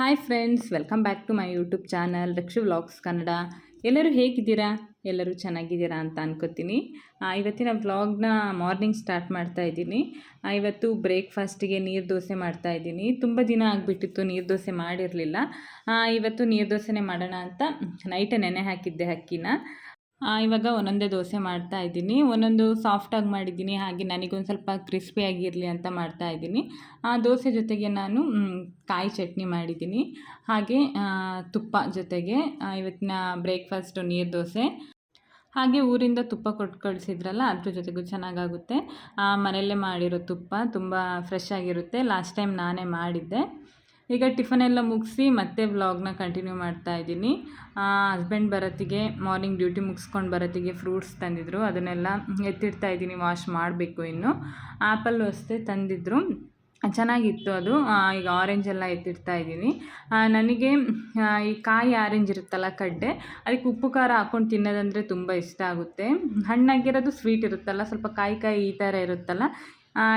Hi friends welcome back to my YouTube channel Rakshu vlogs Kannada ಎಲ್ಲರೂ ಹೇಗಿದ್ದೀರಾ? ಎಲ್ಲರೂ ಚೆನ್ನಾಗಿದ್ದೀರಾ ಅಂತ ಅನ್ಕೋತೀನಿ. ಇವತ್ತಿನ ವ್ಲಾಗ್ನ ಮಾರ್ನಿಂಗ್ ಸ್ಟಾರ್ಟ್ ಮಾಡ್ತಾ ಇದ್ದೀನಿ. ಇವತ್ತು ಬ್ರೇಕ್ಫಾಸ್ಟಿಗೆ ನೀರು ದೋಸೆ ಮಾಡ್ತಾ ಇದ್ದೀನಿ. ತುಂಬ ದಿನ ಆಗಿಬಿಟ್ಟಿತ್ತು, ನೀರು ದೋಸೆ ಮಾಡಿರಲಿಲ್ಲ. ಇವತ್ತು ನೀರು ದೋಸೆನೇ ಮಾಡೋಣ ಅಂತ ನೈಟೇ ನೆನೆ ಹಾಕಿದ್ದೆ ಅಕ್ಕಿನ. ಇವಾಗ ಒಂದೊಂದೇ ದೋಸೆ ಮಾಡ್ತಾ ಇದ್ದೀನಿ. ಒಂದೊಂದು ಸಾಫ್ಟಾಗಿ ಮಾಡಿದ್ದೀನಿ. ಹಾಗೆ ನನಗೊಂದು ಸ್ವಲ್ಪ ಕ್ರಿಸ್ಪಿಯಾಗಿರಲಿ ಅಂತ ಮಾಡ್ತಾ ಇದ್ದೀನಿ. ಆ ದೋಸೆ ಜೊತೆಗೆ ನಾನು ಕಾಯಿ ಚಟ್ನಿ ಮಾಡಿದ್ದೀನಿ. ಹಾಗೆ ತುಪ್ಪ ಜೊತೆಗೆ ಇವತ್ತಿನ ಬ್ರೇಕ್ಫಾಸ್ಟು ನೀರು ದೋಸೆ. ಹಾಗೆ ಊರಿಂದ ತುಪ್ಪ ಕೊಟ್ಟು ಕಳಿಸಿದ್ರಲ್ಲ ಅದ್ರ ಜೊತೆಗೂ ಚೆನ್ನಾಗಾಗುತ್ತೆ. ಮನೆಯಲ್ಲೇ ಮಾಡಿರೋ ತುಪ್ಪ ತುಂಬ ಫ್ರೆಶ್ ಆಗಿರುತ್ತೆ. ಲಾಸ್ಟ್ ಟೈಮ್ ನಾನೇ ಮಾಡಿದ್ದೆ. ಈಗ ಟಿಫನ್ ಎಲ್ಲ ಮುಗಿಸಿ ಮತ್ತೆ ವ್ಲಾಗ್ನ ಕಂಟಿನ್ಯೂ ಮಾಡ್ತಾ ಇದ್ದೀನಿ. ಹಸ್ಬೆಂಡ್ ಬರೋತ್ತಿಗೆ ಮಾರ್ನಿಂಗ್ ಡ್ಯೂಟಿ ಮುಗಿಸ್ಕೊಂಡು ಬರೋತ್ತಿಗೆ ಫ್ರೂಟ್ಸ್ ತಂದಿದ್ರು. ಅದನ್ನೆಲ್ಲ ಎತ್ತಿಡ್ತಾ ಇದ್ದೀನಿ ವಾಶ್ ಮಾಡಬೇಕು ಇನ್ನು. ಆ್ಯಪಲ್ಲು ಅಷ್ಟೇ ತಂದಿದ್ರು. ಚೆನ್ನಾಗಿತ್ತು ಅದು. ಈಗ ಆರೆಂಜ್ ಎಲ್ಲ ಎತ್ತಿಡ್ತಾ ಇದ್ದೀನಿ. ನನಗೆ ಈ ಕಾಯಿ ಆರೆಂಜ್ ಇರುತ್ತಲ್ಲ ಕಡ್ಡೆ, ಅದಕ್ಕೆ ಉಪ್ಪು ಖಾರ ಹಾಕ್ಕೊಂಡು ತಿನ್ನೋದಂದರೆ ತುಂಬ ಇಷ್ಟ ಆಗುತ್ತೆ. ಹಣ್ಣಾಗಿರೋದು ಸ್ವೀಟ್ ಇರುತ್ತಲ್ಲ, ಸ್ವಲ್ಪ ಕಾಯಿ ಕಾಯಿ ಈ ಥರ ಇರುತ್ತಲ್ಲ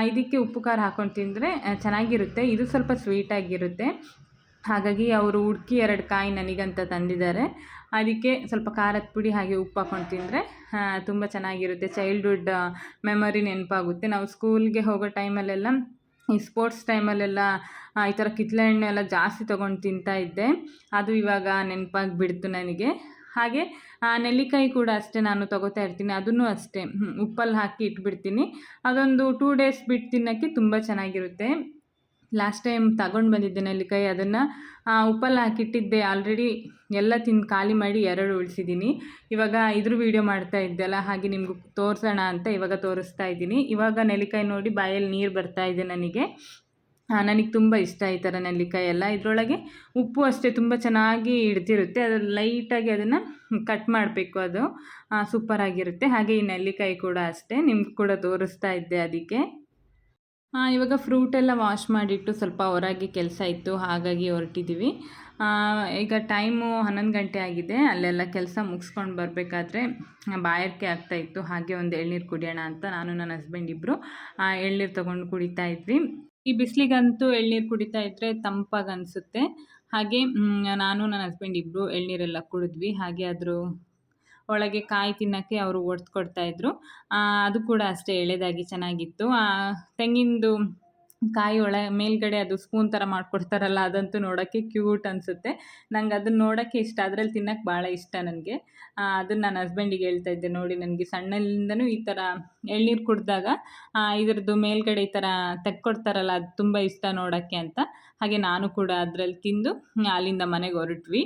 ಇದಕ್ಕೆ ಉಪ್ಪು ಖಾರ ಹಾಕ್ಕೊಂಡು ತಿಂದರೆ ಚೆನ್ನಾಗಿರುತ್ತೆ. ಇದು ಸ್ವಲ್ಪ ಸ್ವೀಟಾಗಿರುತ್ತೆ ಹಾಗಾಗಿ ಅವರು ಹುಡ್ಕಿ ಎರಡು ಕಾಯಿ ನನಗಂತ ತಂದಿದ್ದಾರೆ. ಅದಕ್ಕೆ ಸ್ವಲ್ಪ ಖಾರದ ಪುಡಿ ಹಾಗೆ ಉಪ್ಪು ಹಾಕ್ಕೊಂಡು ತಿಂದರೆ ತುಂಬ ಚೆನ್ನಾಗಿರುತ್ತೆ. ಚೈಲ್ಡ್ಹುಡ್ ಮೆಮೊರಿ ನೆನಪಾಗುತ್ತೆ. ನಾವು ಸ್ಕೂಲ್ಗೆ ಹೋಗೋ ಟೈಮಲ್ಲೆಲ್ಲ ಈ ಸ್ಪೋರ್ಟ್ಸ್ ಟೈಮಲ್ಲೆಲ್ಲ ಈ ಥರ ಕಿತ್ಲೆ ಹಣ್ಣು ಎಲ್ಲ ಜಾಸ್ತಿ ತೊಗೊಂಡು ತಿಂತಾ ಇದ್ದೆ. ಅದು ಇವಾಗ ನೆನಪಾಗಿ ಬಿಡ್ತು ನನಗೆ. ಹಾಗೆ ನೆಲ್ಲಿಕಾಯಿ ಕೂಡ ಅಷ್ಟೇ ನಾನು ತೊಗೋತಾ ಇರ್ತೀನಿ. ಅದನ್ನು ಅಷ್ಟೇ ಉಪ್ಪಲ್ಲಿ ಹಾಕಿ ಇಟ್ಬಿಡ್ತೀನಿ. ಅದೊಂದು ಟೂ ಡೇಸ್ ಬಿಟ್ಟು ತಿನ್ನೋಕ್ಕೆ ತುಂಬ ಚೆನ್ನಾಗಿರುತ್ತೆ. ಲಾಸ್ಟ್ ಟೈಮ್ ತಗೊಂಡು ಬಂದಿದ್ದೆ ನೆಲ್ಲಿಕಾಯಿ, ಅದನ್ನು ಉಪ್ಪಲ್ಲಿ ಹಾಕಿಟ್ಟಿದ್ದೆ ಆಲ್ರೆಡಿ ಎಲ್ಲ ತಿಂದು ಖಾಲಿ ಮಾಡಿ ಎರಡು ಉಳಿಸಿದ್ದೀನಿ. ಇವಾಗ ಇದ್ರ ವೀಡಿಯೋ ಮಾಡ್ತಾ ಇದ್ದೆಲ್ಲ ಹಾಗೆ ನಿಮ್ಗೆ ತೋರಿಸೋಣ ಅಂತ ಇವಾಗ ತೋರಿಸ್ತಾ ಇದ್ದೀನಿ. ಇವಾಗ ನೆಲ್ಲಿಕಾಯಿ ನೋಡಿ ಬಾಯಲ್ಲಿ ನೀರು ಬರ್ತಾ ಇದೆ ನನಗೆ. ನನಗೆ ತುಂಬ ಇಷ್ಟ ಈ ಥರ ನೆಲ್ಲಿಕಾಯಿ ಎಲ್ಲ. ಇದರೊಳಗೆ ಉಪ್ಪು ಅಷ್ಟೇ ತುಂಬ ಚೆನ್ನಾಗಿ ಹಿಡ್ದಿರುತ್ತೆ. ಅದು ಲೈಟಾಗಿ ಅದನ್ನು ಕಟ್ ಮಾಡಬೇಕು ಅದು. ಸೂಪರಾಗಿರುತ್ತೆ ಹಾಗೆ ಈ ನೆಲ್ಲಿಕಾಯಿ ಕೂಡ ಅಷ್ಟೇ. ನಿಮ್ಗೆ ಕೂಡ ತೋರಿಸ್ತಾ ಇದ್ದೆ ಅದಕ್ಕೆ. ಇವಾಗ ಫ್ರೂಟ್ ಎಲ್ಲ ವಾಶ್ ಮಾಡಿಟ್ಟು ಸ್ವಲ್ಪ ಹೊರಗೆ ಕೆಲಸ ಇತ್ತು. ಹಾಗಾಗಿ ಹೊರಟಿದ್ದೀವಿ ಈಗ ಟೈಮು ಹನ್ನೊಂದು ಗಂಟೆ ಆಗಿದೆ. ಅಲ್ಲೆಲ್ಲ ಕೆಲಸ ಮುಗಿಸ್ಕೊಂಡು ಬರಬೇಕಾದ್ರೆ ಬಾಯಾರಿಕೆ ಆಗ್ತಾ ಇತ್ತು. ಹಾಗೆ ಒಂದು ಎಳ್ನೀರು ಕುಡಿಯೋಣ ಅಂತ ನಾನು ನನ್ನ ಹಸ್ಬೆಂಡ್ ಇಬ್ಬರು ಎಳ್ನೀರು ತೊಗೊಂಡು ಕುಡಿತಾ ಇದ್ವಿ. ಈ ಬಿಸಿಲಿಗಂತೂ ಎಳ್ನೀರು ಕುಡಿತಾ ಇದ್ದರೆ ತಂಪಾಗಿ ಅನಿಸುತ್ತೆ. ಹಾಗೆ ನಾನು ನನ್ನ ಹಸ್ಬೆಂಡ್ ಇಬ್ಬರು ಎಳ್ನೀರೆಲ್ಲ ಕುಡಿದ್ವಿ. ಹಾಗೆ ಅದ್ರ ಒಳಗೆ ಕಾಯಿ ತಿನ್ನೋಕ್ಕೆ ಅವರು ಒಡ್ದು ಕೊಡ್ತಾಯಿದ್ರು ಅದು ಕೂಡ ಅಷ್ಟೇ ಎಳೆದಾಗಿ ಚೆನ್ನಾಗಿತ್ತು. ತೆಂಗಿನದು ಕಾಯಿ ಒಳ ಮೇಲ್ಗಡೆ ಅದು ಸ್ಪೂನ್ ಥರ ಮಾಡಿಕೊಡ್ತಾರಲ್ಲ ಅದಂತೂ ನೋಡೋಕ್ಕೆ ಕ್ಯೂಟ್ ಅನಿಸುತ್ತೆ. ನಂಗೆ ಅದನ್ನ ನೋಡೋಕ್ಕೆ ಇಷ್ಟ. ಅದರಲ್ಲಿ ತಿನ್ನೋಕ್ಕೆ ಭಾಳ ಇಷ್ಟ ನನಗೆ. ಅದನ್ನು ನನ್ನ ಹಸ್ಬೆಂಡಿಗೆ ಹೇಳ್ತಾ ಇದ್ದೆ ನೋಡಿ ನನಗೆ ಸಣ್ಣಲಿಂದನೂ ಈ ಥರ ಎಳ್ನೀರು ಕುಡಿದಾಗ ಇದರದ್ದು ಮೇಲ್ಗಡೆ ಈ ಥರ ತೆಕ್ಕೊಡ್ತಾರಲ್ಲ ಅದು ತುಂಬ ಇಷ್ಟ ನೋಡೋಕ್ಕೆ ಅಂತ. ಹಾಗೆ ನಾನು ಕೂಡ ಅದರಲ್ಲಿ ತಿಂದು, ಅಲ್ಲಿಂದ ಮನೆಗೆ ಹೊರಟ್ವಿ.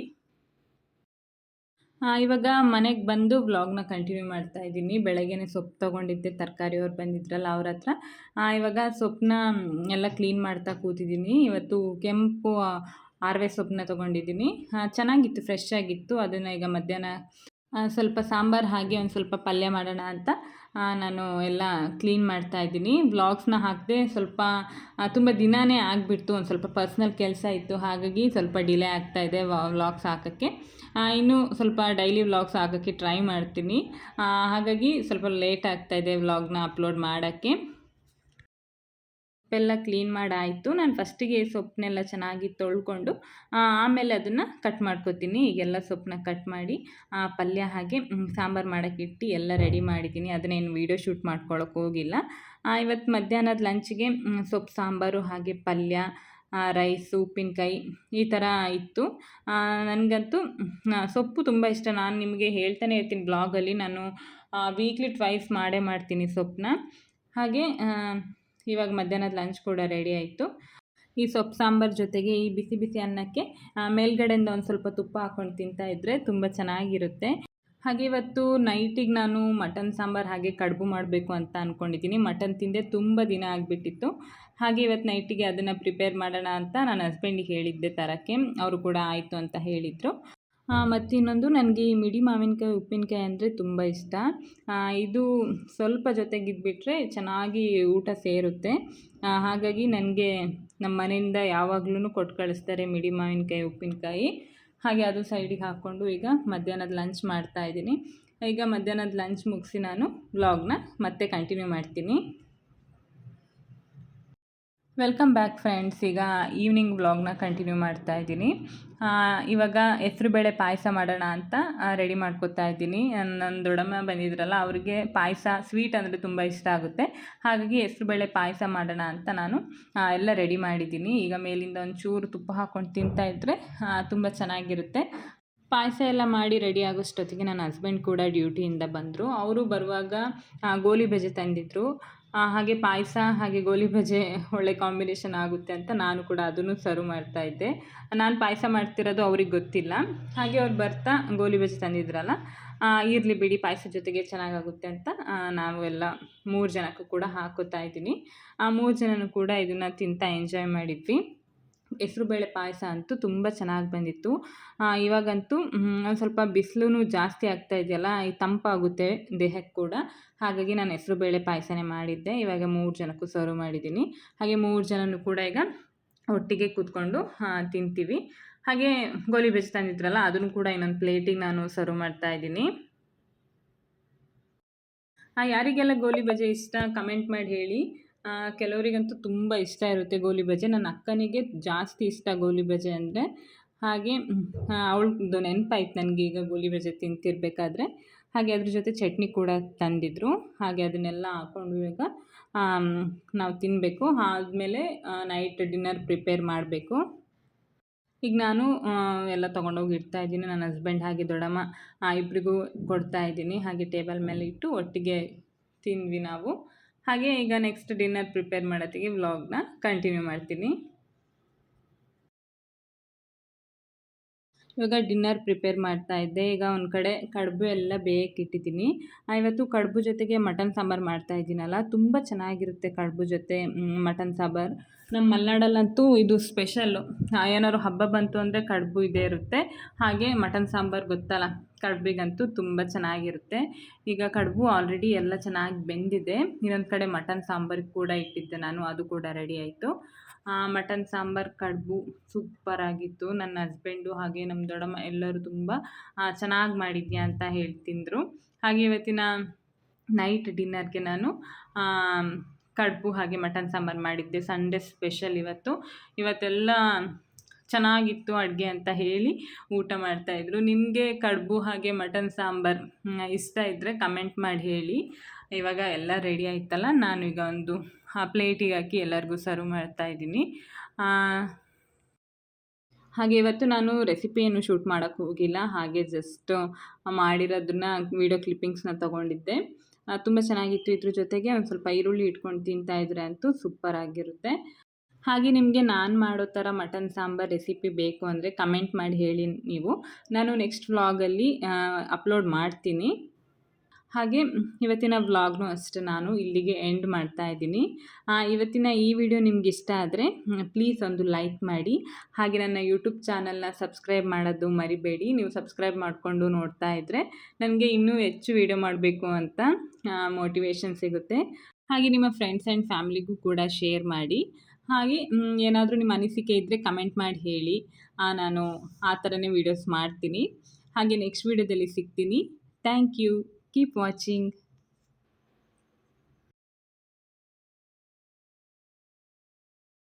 ಇವಾಗ ಮನೆಗೆ ಬಂದು ವ್ಲಾಗ್ನ ಕಂಟಿನ್ಯೂ ಮಾಡ್ತಾ ಇದ್ದೀನಿ. ಬೆಳಗ್ಗೆನೆ ಸೊಪ್ಪು ತೊಗೊಂಡಿದ್ದೆ ತರಕಾರಿಯವ್ರು ಬಂದಿದ್ರಲ್ಲ ಅವ್ರ ಹತ್ರ. ಇವಾಗ ಸೊಪ್ಪನ್ನ ಎಲ್ಲ ಕ್ಲೀನ್ ಮಾಡ್ತಾ ಕೂತಿದ್ದೀನಿ. ಇವತ್ತು ಕೆಂಪು ಆರ್ವೆ ಸೊಪ್ಪನ್ನ ತೊಗೊಂಡಿದ್ದೀನಿ. ಚೆನ್ನಾಗಿತ್ತು, ಫ್ರೆಶ್ ಆಗಿತ್ತು. ಅದನ್ನು ಈಗ ಮಧ್ಯಾಹ್ನ ಸ್ವಲ್ಪ ಸಾಂಬಾರು ಹಾಗೆ ಒಂದು ಸ್ವಲ್ಪ ಪಲ್ಯ ಮಾಡೋಣ ಅಂತ ನಾನು ಎಲ್ಲ ಕ್ಲೀನ್ ಮಾಡ್ತಾ ಇದ್ದೀನಿ. ವ್ಲಾಗ್ಸ್ನ ಹಾಕಿದೆ ಸ್ವಲ್ಪ ತುಂಬ ದಿನಾನೇ ಆಗಿಬಿಡ್ತು, ಒಂದು ಸ್ವಲ್ಪ ಪರ್ಸ್ನಲ್ ಕೆಲಸ ಇತ್ತು, ಹಾಗಾಗಿ ಸ್ವಲ್ಪ ಡಿಲೇ ಆಗ್ತಾ ಇದೆ ವ್ಲಾಗ್ಸ್ ಹಾಕೋಕ್ಕೆ. ಇನ್ನೂ ಸ್ವಲ್ಪ ಡೈಲಿ ವ್ಲಾಗ್ಸ್ ಹಾಕೋಕ್ಕೆ ಟ್ರೈ ಮಾಡ್ತೀನಿ. ಹಾಗಾಗಿ ಸ್ವಲ್ಪ ಲೇಟ್ ಆಗ್ತಾ ಇದೆ ವ್ಲಾಗ್ನ ಅಪ್ಲೋಡ್ ಮಾಡೋಕ್ಕೆ. ಸೊಪ್ಪೆಲ್ಲ ಕ್ಲೀನ್ ಮಾಡಾಯಿತು. ನಾನು ಫಸ್ಟಿಗೆ ಸೊಪ್ಪನ್ನೆಲ್ಲ ಚೆನ್ನಾಗಿ ತೊಳ್ಕೊಂಡು ಆಮೇಲೆ ಅದನ್ನು ಕಟ್ ಮಾಡ್ಕೊತೀನಿ. ಈಗೆಲ್ಲ ಸೊಪ್ಪನ್ನ ಕಟ್ ಮಾಡಿ ಆ, ಪಲ್ಯ ಹಾಗೆ ಸಾಂಬಾರು ಮಾಡೋಕ್ಕೆ ಇಟ್ಟು ಎಲ್ಲ ರೆಡಿ ಮಾಡಿದ್ದೀನಿ. ಅದನ್ನೇನು ವೀಡಿಯೋ ಶೂಟ್ ಮಾಡ್ಕೊಳಕ್ಕೆ ಹೋಗಿಲ್ಲ. ಇವತ್ತು ಮಧ್ಯಾಹ್ನದ ಲಂಚ್ಗೆ ಸೊಪ್ಪು ಸಾಂಬಾರು ಹಾಗೆ ಪಲ್ಯ ರೈಸು ಉಪ್ಪಿನಕಾಯಿ ಈ ಥರ ಇತ್ತು. ನನಗಂತೂ ಸೊಪ್ಪು ತುಂಬ ಇಷ್ಟ. ನಾನು ನಿಮಗೆ ಹೇಳ್ತಾನೆ ಇರ್ತೀನಿ ಬ್ಲಾಗಲ್ಲಿ. ನಾನು ವೀಕ್ಲಿ ಟ್ವೈಸ್ ಮಾಡೇ ಮಾಡ್ತೀನಿ ಸೊಪ್ಪನ್ನ. ಹಾಗೆ ಇವಾಗ ಮಧ್ಯಾಹ್ನದ ಲಂಚ್ ಕೂಡ ರೆಡಿ ಆಯಿತು. ಈ ಸೊಪ್ಪು ಸಾಂಬಾರು ಜೊತೆಗೆ ಈ ಬಿಸಿ ಬಿಸಿ ಅನ್ನಕ್ಕೆ ಮೇಲ್ಗಡೆಯಿಂದ ಒಂದು ಸ್ವಲ್ಪ ತುಪ್ಪ ಹಾಕ್ಕೊಂಡು ತಿಂತಾ ಇದ್ರೆ ತುಂಬ ಚೆನ್ನಾಗಿರುತ್ತೆ. ಹಾಗೆ ಇವತ್ತು ನೈಟಿಗೆ ನಾನು ಮಟನ್ ಸಾಂಬಾರು ಹಾಗೆ ಕಡುಬು ಮಾಡಬೇಕು ಅಂತ ಅಂದ್ಕೊಂಡಿದ್ದೀನಿ ಮಟನ್ ತಿಂದೆ ತುಂಬ ದಿನ ಆಗಿಬಿಟ್ಟಿತ್ತು. ಹಾಗೆ ಇವತ್ತು ನೈಟಿಗೆ ಅದನ್ನು ಪ್ರಿಪೇರ್ ಮಾಡೋಣ ಅಂತ ನನ್ನ ಹಸ್ಬೆಂಡಿಗೆ ಹೇಳಿದ್ದೆ ತರೋಕ್ಕೆ. ಅವರು ಕೂಡ ಆಯಿತು ಅಂತ ಹೇಳಿದರು. ಮತ್ತು ಇನ್ನೊಂದು ನನಗೆ ಈ ಮಿಡಿ ಮಾವಿನಕಾಯಿ, ಉಪ್ಪಿನಕಾಯಿ ಅಂದರೆ ತುಂಬ ಇಷ್ಟ. ಇದು ಸ್ವಲ್ಪ ಜೊತೆಗಿದ್ಬಿಟ್ರೆ ಚೆನ್ನಾಗಿ ಊಟ ಸೇರುತ್ತೆ. ಹಾಗಾಗಿ ನನಗೆ ನಮ್ಮ ಮನೆಯಿಂದ ಯಾವಾಗ್ಲೂ ಕೊಟ್ಟು ಕಳಿಸ್ತಾರೆ ಮಿಡಿ ಮಾವಿನಕಾಯಿ, ಉಪ್ಪಿನಕಾಯಿ. ಹಾಗೆ ಅದು ಸೈಡಿಗೆ ಹಾಕ್ಕೊಂಡು ಈಗ ಮಧ್ಯಾಹ್ನದ ಲಂಚ್ ಮಾಡ್ತಾ ಇದ್ದೀನಿ. ಈಗ ಮಧ್ಯಾಹ್ನದ ಲಂಚ್ ಮುಗಿಸಿ ನಾನು ವ್ಲಾಗ್ನ ಮತ್ತೆ ಕಂಟಿನ್ಯೂ ಮಾಡ್ತೀನಿ. ವೆಲ್ಕಮ್ ಬ್ಯಾಕ್ ಫ್ರೆಂಡ್ಸ್ ಈಗ ಈವ್ನಿಂಗ್ ವ್ಲಾಗ್ನ ಕಂಟಿನ್ಯೂ ಮಾಡ್ತಾ ಇದ್ದೀನಿ. ಇವಾಗ ಹೆಸ್ರುಬೇಳೆ ಪಾಯಸ ಮಾಡೋಣ ಅಂತ ರೆಡಿ ಮಾಡ್ಕೊತಾ ಇದ್ದೀನಿ. ನನ್ನ ದೊಡ್ಡಮ್ಮ ಬಂದಿದ್ರಲ್ಲ, ಅವರಿಗೆ ಪಾಯಸ ಸ್ವೀಟ್ ಅಂದರೆ ತುಂಬ ಇಷ್ಟ ಆಗುತ್ತೆ. ಹಾಗಾಗಿ ಹೆಸ್ರುಬೇಳೆ ಪಾಯಸ ಮಾಡೋಣ ಅಂತ ನಾನು ಎಲ್ಲ ರೆಡಿ ಮಾಡಿದ್ದೀನಿ. ಈಗ ಮೇಲಿಂದ ಒಂಚೂರು ತುಪ್ಪ ಹಾಕ್ಕೊಂಡು ತಿಂತಾ ಇದ್ದರೆ ತುಂಬ ಚೆನ್ನಾಗಿರುತ್ತೆ. ಪಾಯಸ ಎಲ್ಲ ಮಾಡಿ ರೆಡಿ ಆಗೋಷ್ಟೊತ್ತಿಗೆ ನನ್ನ ಹಸ್ಬೆಂಡ್ ಕೂಡ ಡ್ಯೂಟಿಯಿಂದ ಬಂದರು. ಅವರು ಬರುವಾಗ ಗೋಲಿ ಬಜೆ ತಂದಿದ್ದರು ಹಾಗೆ ಪಾಯಸ, ಹಾಗೆ ಗೋಲಿ ಬಜೆ ಒಳ್ಳೆ ಕಾಂಬಿನೇಷನ್ ಆಗುತ್ತೆ ಅಂತ ನಾನು ಕೂಡ ಅದನ್ನು ಸರ್ವ್ ಮಾಡ್ತಾ ಇದ್ದೆ. ನಾನು ಪಾಯಸ ಮಾಡ್ತಿರೋದು ಅವ್ರಿಗೆ ಗೊತ್ತಿಲ್ಲ. ಹಾಗೆ ಅವ್ರು ಬರ್ತಾ ಗೋಲಿ ಬಜೆ ತಂದಿದ್ರಲ್ಲ ಇರಲಿ ಬಿಡಿ ಪಾಯಸ ಜೊತೆಗೆ ಚೆನ್ನಾಗಾಗುತ್ತೆ ಅಂತ ನಾವು ಎಲ್ಲ ಮೂರು ಜನಕ್ಕೂ ಕೂಡ ಹಾಕೋತಾ ಇದ್ದೀನಿ. ಆ ಮೂರು ಜನನೂ ಕೂಡ ಇದನ್ನು ತಿಂತಾ ಎಂಜಾಯ್ ಮಾಡಿದ್ವಿ. ಹೆಸ್ರುಬೇಳೆ ಪಾಯಸ ಅಂತೂ ತುಂಬ ಚೆನ್ನಾಗಿ ಬಂದಿತ್ತು. ಇವಾಗಂತೂ ಒಂದು ಸ್ವಲ್ಪ ಬಿಸಿಲು ಜಾಸ್ತಿ ಆಗ್ತಾ ಇದೆಯಲ್ಲ, ಈ ತಂಪಾಗುತ್ತೆ ದೇಹಕ್ಕೆ ಕೂಡ. ಹಾಗಾಗಿ ನಾನು ಹೆಸ್ರುಬೇಳೆ ಪಾಯಸನೇ ಮಾಡಿದ್ದೆ. ಇವಾಗ ಮೂರು ಜನಕ್ಕೂ ಸರ್ವ್ ಮಾಡಿದ್ದೀನಿ. ಹಾಗೆ ಮೂರು ಜನನೂ ಕೂಡ ಈಗ ಒಟ್ಟಿಗೆ ಕೂತ್ಕೊಂಡು ತಿಂತೀವಿ. ಹಾಗೆ ಗೋಲಿ ಬೆಜ್ ತಂದಿದ್ರಲ್ಲ, ಅದನ್ನು ಕೂಡ ಇನ್ನೊಂದು ಪ್ಲೇಟಿಗೆ ನಾನು ಸರ್ವ್ ಮಾಡ್ತಾ ಇದ್ದೀನಿ. ಯಾರಿಗೆಲ್ಲ ಗೋಲಿ ಬಜೆ ಇಷ್ಟ ಕಮೆಂಟ್ ಮಾಡಿ ಹೇಳಿ. ಕೆಲವರಿಗಂತೂ ತುಂಬ ಇಷ್ಟ ಇರುತ್ತೆ ಗೋಲಿ ಬಜೆ. ನನ್ನ ಅಕ್ಕನಿಗೆ ಜಾಸ್ತಿ ಇಷ್ಟ ಗೋಲಿ ಬಜೆ ಅಂದರೆ ಹಾಗೆ ಅವಳದ್ದು ನೆನಪಾಯ್ತು ನನಗೆ ಈಗ ಗೋಲಿ ಬಜೆ ತಿಂತಿರ್ಬೇಕಾದ್ರೆ. ಹಾಗೆ ಅದ್ರ ಜೊತೆ ಚಟ್ನಿ ಕೂಡ ತಂದಿದ್ರು. ಹಾಗೆ ಅದನ್ನೆಲ್ಲ ಹಾಕೊಂಡು ಇವಾಗ ನಾವು ತಿನ್ನಬೇಕು ಆದಮೇಲೆ ನೈಟ್ ಡಿನ್ನರ್ ಪ್ರಿಪೇರ್ ಮಾಡಬೇಕು. ಈಗ ನಾನು ಎಲ್ಲ ತೊಗೊಂಡೋಗಿ ಇಡ್ತಾ ಇದ್ದೀನಿ. ನನ್ನ ಹಸ್ಬೆಂಡ್ ಹಾಗೆ ದೊಡ್ಡಮ್ಮ ಆ, ಇಬ್ಬರಿಗೂ ಕೊಡ್ತಾ ಇದ್ದೀನಿ. ಹಾಗೆ ಟೇಬಲ್ ಮೇಲೆ ಇಟ್ಟು ಒಟ್ಟಿಗೆ ತಿಂದ್ವಿ ನಾವು. ಹಾಗೆ ಈಗ ನೆಕ್ಸ್ಟ್ ಡಿನ್ನರ್ ಪ್ರಿಪೇರ್ ಮಾಡೋತ್ತಿಗೆ ವ್ಲಾಗ್ನ ಕಂಟಿನ್ಯೂ ಮಾಡ್ತೀನಿ. ಇವಾಗ ಡಿನ್ನರ್ ಪ್ರಿಪೇರ್ ಮಾಡ್ತಾ ಇದ್ದೆ. ಈಗ ಒಂದು ಕಡೆ ಕಡುಬು ಎಲ್ಲ ಬೇಯಕ್ಕಿಟ್ಟಿದ್ದೀನಿ ಇವತ್ತು ಕಡುಬು ಜೊತೆಗೆ ಮಟನ್ ಸಾಂಬಾರು ಮಾಡ್ತಾ ಇದ್ದೀನಲ್ಲ. ತುಂಬ ಚೆನ್ನಾಗಿರುತ್ತೆ ಕಡುಬು ಜೊತೆ ಮಟನ್ ಸಾಂಬಾರು. ನಮ್ಮ ಮಲೆನಾಡಲ್ಲಂತೂ ಇದು ಸ್ಪೆಷಲ್ಲು ಏನಾದ್ರು ಹಬ್ಬ ಬಂತು ಅಂದರೆ ಕಡುಬು ಇದೇ ಇರುತ್ತೆ. ಹಾಗೆ ಮಟನ್ ಸಾಂಬಾರು ಗೊತ್ತಲ್ಲ, ಕಡುಬಿಗಂತೂ ತುಂಬ ಚೆನ್ನಾಗಿರುತ್ತೆ. ಈಗ ಕಡುಬು ಆಲ್ರೆಡಿ ಎಲ್ಲ ಚೆನ್ನಾಗಿ ಬೆಂದಿದೆ. ಇನ್ನೊಂದು ಕಡೆ ಮಟನ್ ಸಾಂಬಾರು ಕೂಡ ಇಟ್ಟಿದ್ದೆ ನಾನು, ಅದು ಕೂಡ ರೆಡಿ ಆಯಿತು. ಮಟನ್, ಸಾಂಬಾರು, ಕಡುಬು ಸೂಪರಾಗಿತ್ತು ನನ್ನ ಹಸ್ಬೆಂಡು ಹಾಗೆ ನಮ್ಮ ದೊಡ್ಡಮ್ಮ ಎಲ್ಲರೂ ತುಂಬ ಚೆನ್ನಾಗಿ ಮಾಡಿದ್ಯಾ ಅಂತ ಹೇಳಿ ತಿಂದರು. ಹಾಗೆ ಇವತ್ತಿನ ನೈಟ್ ಡಿನ್ನರ್ಗೆ ನಾನು ಕಡುಬು ಹಾಗೆ ಮಟನ್, ಸಾಂಬಾರು ಮಾಡಿದ್ದೆ. ಸಂಡೇ ಸ್ಪೆಷಲ್ ಇವತ್ತು. ಇವತ್ತೆಲ್ಲ ಚೆನ್ನಾಗಿತ್ತು ಅಡುಗೆ ಅಂತ ಹೇಳಿ ಊಟ ಮಾಡ್ತಾಯಿದ್ರು ನಿಮಗೆ ಕಡುಬು ಹಾಗೆ ಮಟನ್, ಸಾಂಬಾರು ಇಷ್ಟ ಇದ್ದರೆ ಕಮೆಂಟ್ ಮಾಡಿ ಹೇಳಿ. ಇವಾಗ ಎಲ್ಲ ರೆಡಿ ಆಯ್ತಲ್ಲ? ನಾನು ಈಗ ಒಂದು ಪ್ಲೇಟಿಗೆ ಹಾಕಿ ಎಲ್ಲರಿಗೂ ಸರ್ವ್ ಮಾಡ್ತಾ ಇದ್ದೀನಿ. ಹಾಗೆ ಇವತ್ತು ನಾನು ರೆಸಿಪಿಯನ್ನು ಶೂಟ್ ಮಾಡೋಕ್ಕೆ ಹೋಗಿಲ್ಲ, ಹಾಗೆ ಜಸ್ಟ್ ಮಾಡಿರೋದನ್ನ ವೀಡಿಯೋ ಕ್ಲಿಪ್ಪಿಂಗ್ಸ್ನ ತೊಗೊಂಡಿದ್ದೆ. ತುಂಬ ಚೆನ್ನಾಗಿತ್ತು. ಇದ್ರ ಜೊತೆಗೆ ಒಂದು ಸ್ವಲ್ಪ ಈರುಳ್ಳಿ ಇಟ್ಕೊಂಡು ತಿಂತಾ ಇದ್ರೆ ಅಂತೂ ಸೂಪರ್ ಆಗಿರುತ್ತೆ. ಹಾಗೆ ನಿಮಗೆ ನಾನು ಮಾಡೋ ಥರ ಮಟನ್ ಸಾಂಬಾರ್ ರೆಸಿಪಿ ಬೇಕು ಅಂದರೆ ಕಮೆಂಟ್ ಮಾಡಿ ಹೇಳಿ ನೀವು. ನಾನು ನೆಕ್ಸ್ಟ್ ವ್ಲಾಗಲ್ಲಿ ಅಪ್ಲೋಡ್ ಮಾಡ್ತೀನಿ. ಹಾಗೆ ಇವತ್ತಿನ ವ್ಲಾಗ್ನು ಅಷ್ಟೇ ನಾನು ಇಲ್ಲಿಗೆ ಎಂಡ್ ಮಾಡ್ತಾ ಇದ್ದೀನಿ. ಇವತ್ತಿನ ಈ ವಿಡಿಯೋ ನಿಮ್ಗೆ ಇಷ್ಟ ಆದರೆ ಪ್ಲೀಸ್ ಒಂದು ಲೈಕ್ ಮಾಡಿ. ಹಾಗೆ ನನ್ನ ಯೂಟ್ಯೂಬ್ ಚಾನಲ್ನ ಸಬ್ಸ್ಕ್ರೈಬ್ ಮಾಡೋದು ಮರಿಬೇಡಿ. ನೀವು ಸಬ್ಸ್ಕ್ರೈಬ್ ಮಾಡಿಕೊಂಡು ನೋಡ್ತಾ ಇದ್ದರೆ ನನಗೆ ಇನ್ನೂ ಹೆಚ್ಚು ವಿಡಿಯೋ ಮಾಡಬೇಕು ಅಂತ ಮೋಟಿವೇಶನ್ ಸಿಗುತ್ತೆ. ಹಾಗೆ ನಿಮ್ಮ ಫ್ರೆಂಡ್ಸ್ ಆ್ಯಂಡ್ ಫ್ಯಾಮಿಲಿಗೂ ಕೂಡ ಶೇರ್ ಮಾಡಿ. ಹಾಗೆ ಏನಾದರೂ ನಿಮ್ಮ ಅನಿಸಿಕೆ ಇದ್ದರೆ ಕಮೆಂಟ್ ಮಾಡಿ ಹೇಳಿ. ನಾನು ಆ ಥರನೇ ವೀಡಿಯೋಸ್ ಮಾಡ್ತೀನಿ. ಹಾಗೆ ನೆಕ್ಸ್ಟ್ ವೀಡಿಯೋದಲ್ಲಿ ಸಿಗ್ತೀನಿ. Thank you Keep watching.